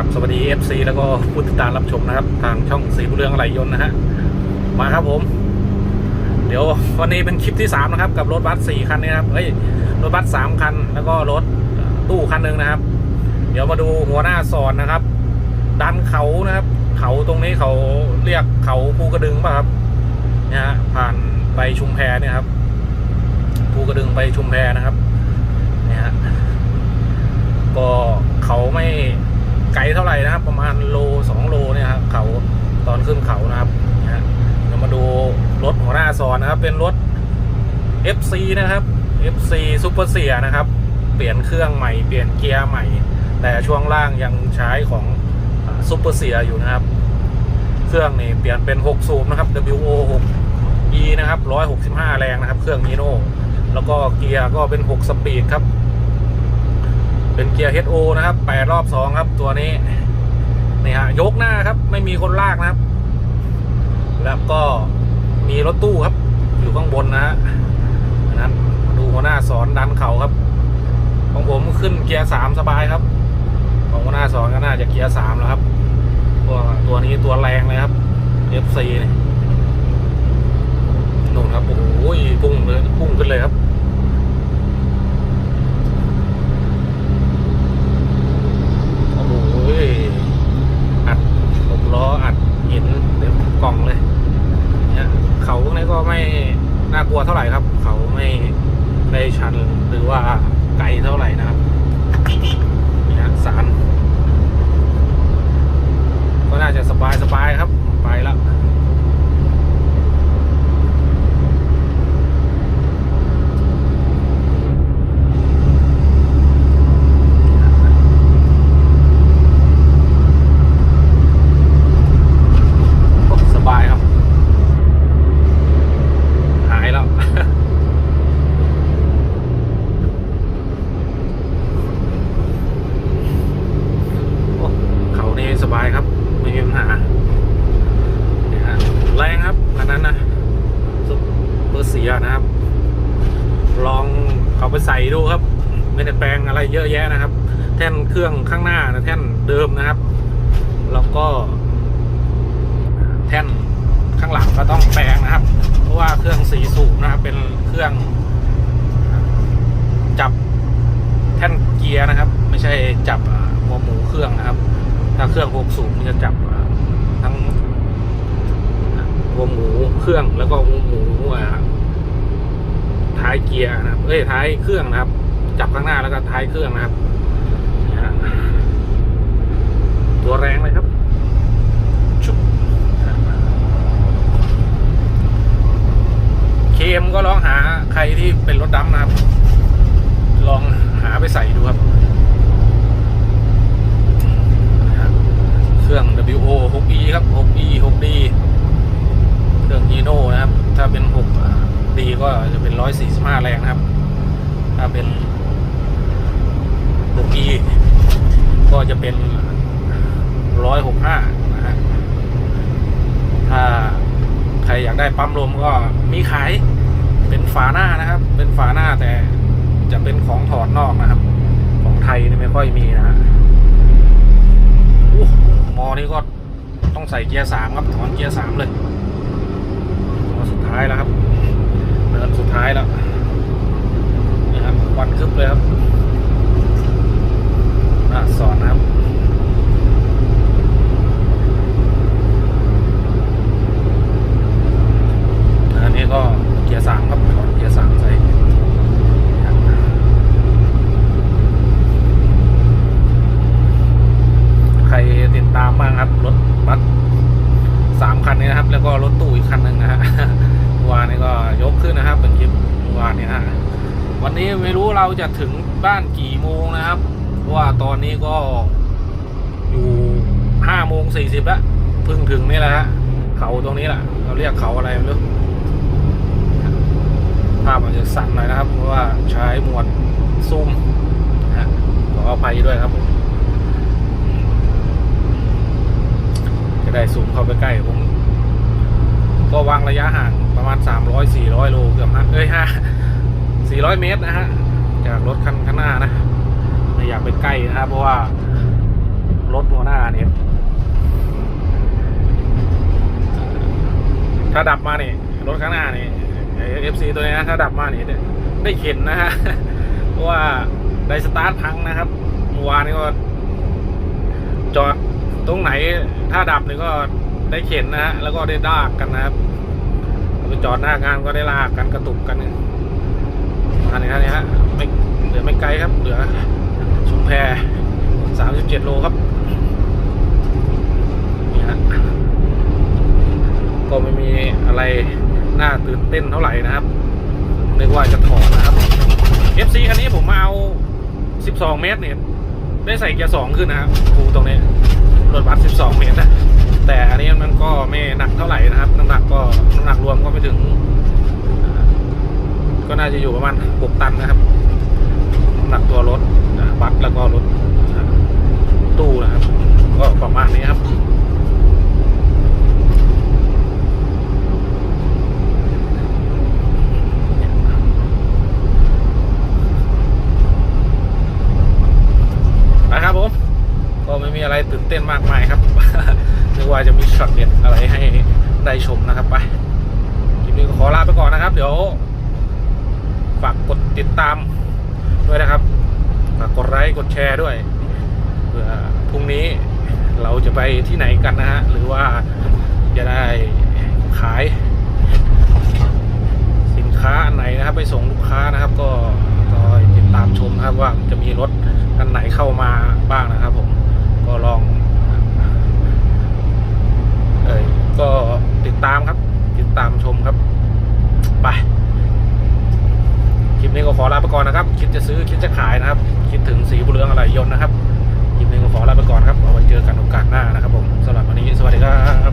ครับสวัสดี FC แล้วก็ผู้ติดตามรับชมนะครับ ทางช่องสีบุเรืองอะไรยนต์นะฮะมาครับผม เดี๋ยววันนี้เป็นคลิปที่สามนะครับ กับรถบัสสี่คันนี้นะครับเฮ้ยรถบัสสามคัน แล้วก็รถตู้คันหนึ่งนะครับ เดี๋ยวมาดูหัวหน้าสอนนะครับดันเขานะครับ เขาตรงนี้เขาเรียกเขาภูกระดึงป่ะครับเนี่ยฮะผ่านไปชุมแพเนี่ยครับภูกระดึงไปชุมแพนะครับเนี่ยฮะ ก็เขาไม่ไกล เท่าไหร่นะครับ ประมาณโลสองโลเนี่ยครับเขาตอนขึ้นเขานะครับนะเดี๋ยวมาดูรถหัวหน้าซอนนะครับ เป็นรถ FC นะครับ FC ซูเปอร์เสียนะครับ เปลี่ยนเครื่องใหม่เปลี่ยนเกียร์ใหม่ แต่ช่วงล่างยังใช้ของซูเปอร์เสียอยู่นะครับ เครื่องนี่เปลี่ยนเป็น 6 สูบนะครับ WO 6 E นะครับ165 แรงนะครับ เครื่องนีโน่แล้วก็เกียร์ก็เป็น 6 สปีดครับ เป็นเกียร์ HO นะครับแปดรอบสองครับตัวนี้นี่ฮะยกหน้าครับ ไม่มีคนลากนะครับ แล้วก็มีรถตู้ครับ อยู่ข้างบนนะฮะนั้นมาดูหัวหน้าสอนดันเขาครับ ของผมขึ้นเกียร์สามสบายครับ ของหัวหน้าสอนก็น่าจะเกียร์สามแล้วครับตัวตัวนี้ตัวแรงเลยครับ FC เนี่ยนู่นครับโอ้โหพุ่งเลยพุ่งขึ้นเลยครับ โอ้โหอัดหกล้ออัดหินเต็มกล่องเลย เนี่ยเขาพวกนี้ก็ไม่ น่ากลัวเท่าไหร่ครับ เขาไม่ได้ชันหรือว่าไกลเท่าไหร่นะครับนี่ฮะสารก็น่าจะสบายสบายครับ ไปแล้ว โอ้สบายครับ หายแล้ว โอ้เขานี่สบายครับ ไม่มีปัญหาเนี่ยฮะแรงครับอันนั้นนะซุปเปอร์เสียนะครับ ลองเอาไปใส่ดูครับ ไม่ได้แปลงอะไรเยอะแยะนะครับ แท่นเครื่องข้างหน้านะแท่นเดิมนะครับ แล้วก็ แท่นข้างหลังก็ต้องแปลงนะครับ เพราะว่าเครื่องสีสูบนะครับ เป็นเครื่อง จับแท่นเกียร์นะครับ ไม่ใช่จับหัวหมูเครื่องนะครับ ถ้าเครื่องหกสูบมันจะจับทั้งหัวหมูเครื่องแล้วก็หัวหมูอ่าท้ายเกียร์นะครับเอ้ยท้ายเครื่องนะครับ จับข้างหน้าแล้วก็ท้ายเครื่องนะครับ ตัวแรงเลยครับชุบเคมก็ลองหาใครที่เป็นรถดำนะครับ ลองหาไปใส่ดูครับ เครื่อง WO 6E ครับ 6E 6 เครื่อง Hino นะครับ ถ้าเป็น 6D ก็จะเป็น 145 แรงนะครับ ถ้า เป็น 6E ก็จะเป็น165นะฮะถ้าใครอยากได้ปั๊มลมก็มีขายเป็นฝาหน้านะครับ เป็นฝาหน้าแต่จะเป็นของถอดนอกนะครับ ของไทยนี่ไม่ค่อยมีนะฮะอู้มอนี่ก็ต้องใส่เกียร์สามครับถอนเกียร์สามเลยมอสุดท้ายแล้วครับเดินสุดท้ายแล้ว วันคึบเลยครับอะสอนนะครับ อันนี้ก็เกียร์สามครับถอดเกียร์สามใส่ใครติดตามบ้างครับ รถบัสสามคันนี้นะครับ แล้วก็รถตู้อีกคันหนึ่งนะฮะ เมื่อวานนี้ก็ยกขึ้นนะครับ เป็นคลิปเมื่อวานนี้นะฮะวั นี้ไม่รู้เราจะถึงบ้านกี่โมงนะครับ เพราะว่าตอนนี้ก็อยู่ห้าโมงสี่สิบแล้วเพิ่งถึงนี่แหละฮะเขาตรงนี้แหละเราเรียกเขาอะไรไม่รู้ภาพอาจจะสั่นหน่อยนะครับ เพราะว่าใช้หมวดซูมนะขออภัยด้วยครับผมจะได้ซูมเข้าไปใกล้ผม ก็วางระยะห่างประมาณ300 400โลเกือบนะเอ้ยห้า 400 เมตรนะฮะ จากรถคันข้างหน้านะ ไม่อยากไปใกล้นะครับเพราะว่า รถหัวหน้าเนี่ย ถ้าดับมาเนี่ยรถข้างหน้านี่เอฟซีตัวนี้นะถ้าดับมานี่ได้เข็นนะฮะ เพราะว่าไดสตาร์ทพังนะครับเมื่อวานนี้ก็ จอดตรงไหนถ้าดับนี่ก็ได้เข็นนะฮะ แล้วก็ได้ลากกันนะครับไปจอดหน้างานก็ได้ลากกันกระตุกกัน อันนี้ครับนี่ฮะไม่เหลือไม่ไกลครับ เหลือชุมแพสามสิบเจ็ดโลครับนี่ฮะก็ไม่มีอะไรน่าตื่นเต้นเท่าไหร่นะครับนึกว่าจะถอนนะครับ FC คันนี้ผมมาเอา 12 เมตรเนี่ยได้ใส่เกียร์สองขึ้นนะครับคูตรงนี้รถบัส12 เมตรนะแต่อันนี้มันก็ไม่หนักเท่าไหร่นะครับ น้ำหนักก็น้ำหนักรวมก็ไม่ถึง ก็น่าจะอยู่ประมาณ 6 ตันนะครับหนักตัวรถบัสแล้วก็รถตู้นะครับ ก็ประมาณนี้ครับนะครับผม ก็ไม่มีอะไรตื่นเต้นมากมายครับนึกว่าจะมีช็อตเด็ดอะไรให้ได้ชมนะครับไปคลิปนี้ก็ขอลาไปก่อนนะครับ เดี๋ยว ฝากกดติดตามด้วยนะครับฝากกดไลค์กดแชร์ด้วยเพื่อพรุ่งนี้เราจะไปที่ไหนกันนะฮะหรือว่าจะได้ขาย สินค้าอันไหนนะครับ ไปส่งลูกค้านะครับ ก็ก็ติดตามชมครับว่าจะมีรถอันไหนเข้ามาบ้างนะครับ ผมก็ลองเอ่ยก็ติดตามครับ ติดตามชมครับ ไป คลิปนี้ก็ขอลาไปก่อนนะครับ คิดจะซื้อคิดจะขายนะครับ คิดถึงสีบุเรืองอะไรยนนะครับ คลิปนี้ก็ขอลาไปก่อนครับ เอาไว้เจอกันโอกาสหน้านะครับผมสำหรับวันนี้สวัสดีครับ